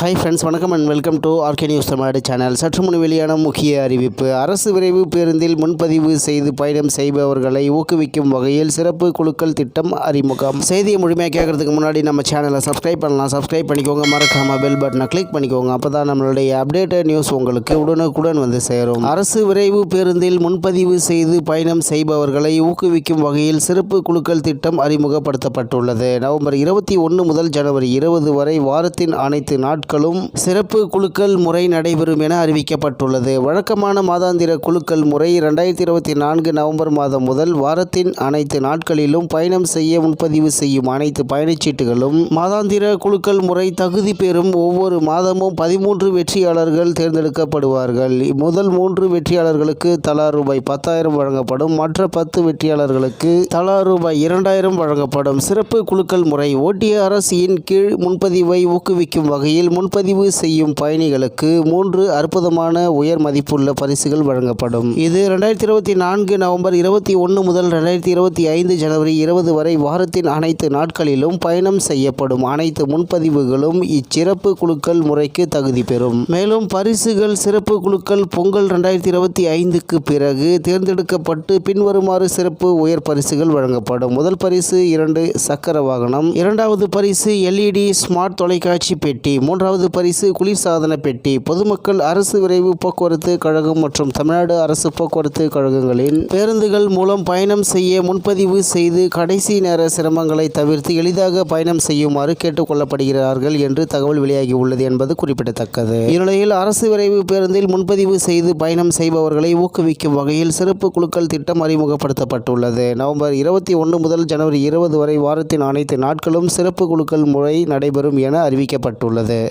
Hi friends வணக்கம் and welcome to RK news Tamil Nadu channel சற்று முன் வெளியான முக்கிய அறிவிப்பு. அரசு விரைவு பேருந்தில் முன்பதிவு செய்து பயணம் செய்பவர்களை ஊக்குவிக்கும் வகையில் சிறப்பு குழுக்கள் திட்டம் அறிமுகம். செய்தியை முழுமையாக கேட்கறதுக்கு முன்னாடி நம்ம சேனலை சப்ஸ்கிரைப் பண்ணலாம். சப்ஸ்கிரைப் பண்ணிக்கோங்க. மறக்காம பெல் பட்டனை கிளிக் பண்ணிக்கோங்க. அப்போ தான் நம்மளுடைய அப்டேட்டட் நியூஸ் உங்களுக்கு உடனுக்குடன் வந்து சேரும். அரசு விரைவு பேருந்தில் முன்பதிவு செய்து பயணம் செய்பவர்களை ஊக்குவிக்கும் வகையில் சிறப்பு குழுக்கள் திட்டம் அறிமுகப்படுத்தப்பட்டுள்ளது. நவம்பர் இருபத்தி ஒன்று முதல் ஜனவரி இருபது வரை வாரத்தின் அனைத்து நாட்களும் சிறப்பு குழுக்கள் முறை நடைபெறும் என அறிவிக்கப்பட்டுள்ளது. வழக்கமான மாதாந்திர குழுக்கள் முறை இரண்டாயிரத்தி இருபத்தி நான்கு நவம்பர் மாதம் முதல் வாரத்தின் அனைத்து நாட்களிலும் பயணம் செய்ய முன்பதிவு செய்யும் அனைத்து பயணச்சீட்டுகளும் மாதாந்திர குழுக்கள் முறை தகுதி பெறும் ஒவ்வொரு மாதமும் பதிமூன்று வெற்றியாளர்கள் தேர்ந்தெடுக்கப்படுவார்கள். முதல் மூன்று வெற்றியாளர்களுக்கு தலா ரூபாய் பத்தாயிரம் வழங்கப்படும். மற்ற பத்து வெற்றியாளர்களுக்கு தலா ரூபாய் இரண்டாயிரம் வழங்கப்படும். சிறப்பு குழுக்கள் முறை ஓட்டிய அரசின் கீழ் முன்பதிவை ஊக்குவிக்கும் வகையில் முன்பதிவு செய்யும் பயணிகளுக்கு மூன்று அற்புதமான உயர் மதிப்புள்ள பரிசுகள் வழங்கப்படும். இது ரெண்டாயிரத்தி இருபத்தி நான்கு நவம்பர் இருபத்தி ஒன்று முதல் ரெண்டாயிரத்தி இருபத்தி ஐந்து ஜனவரி இருபது வரை வாரத்தின் அனைத்து நாட்களிலும் பயணம் செய்யப்படும். அனைத்து முன்பதிவுகளும் இச்சிறப்பு குழுக்கள் முறைக்கு தகுதி பெறும். மேலும் பரிசுகள் சிறப்பு குழுக்கள் பொங்கல் ரெண்டாயிரத்தி இருபத்தி ஐந்துக்கு பிறகு தேர்ந்தெடுக்கப்பட்டு பின்வருமாறு சிறப்பு உயர் பரிசுகள் வழங்கப்படும். முதல் பரிசு இரண்டு சக்கர வாகனம் இரண்டாவது பரிசு எல்இடி ஸ்மார்ட் தொலைக்காட்சி பெட்டி மூன்றாவது பரிசு குளிர்சாதன பெட்டி. பொதுமக்கள் அரசு விரைவு போக்குவரத்து கழகம் மற்றும் தமிழ்நாடு அரசு போக்குவரத்து கழகங்களின் பேருந்துகள் மூலம் பயணம் செய்ய முன்பதிவு செய்து கடைசி நேர சிரமங்களை தவிர்த்து எளிதாக பயணம் செய்யுமாறு கேட்டுக்கொள்ளப்படுகிறார்கள் என்று தகவல் வெளியாகி உள்ளது என்பது குறிப்பிடத்தக்கது. இந்நிலையில் அரசு விரைவு பேருந்தில் முன்பதிவு செய்து பயணம் செய்பவர்களை ஊக்குவிக்கும் வகையில் சிறப்பு குழுக்கள் திட்டம் அறிமுகப்படுத்தப்பட்டுள்ளது. நவம்பர் இருபத்தி ஒன்று முதல் ஜனவரி இருபது வரை வாரத்தின் அனைத்து நாட்களும் சிறப்பு குழுக்கள் முறை நடைபெறும் என அறிவிக்கப்பட்டுள்ளது.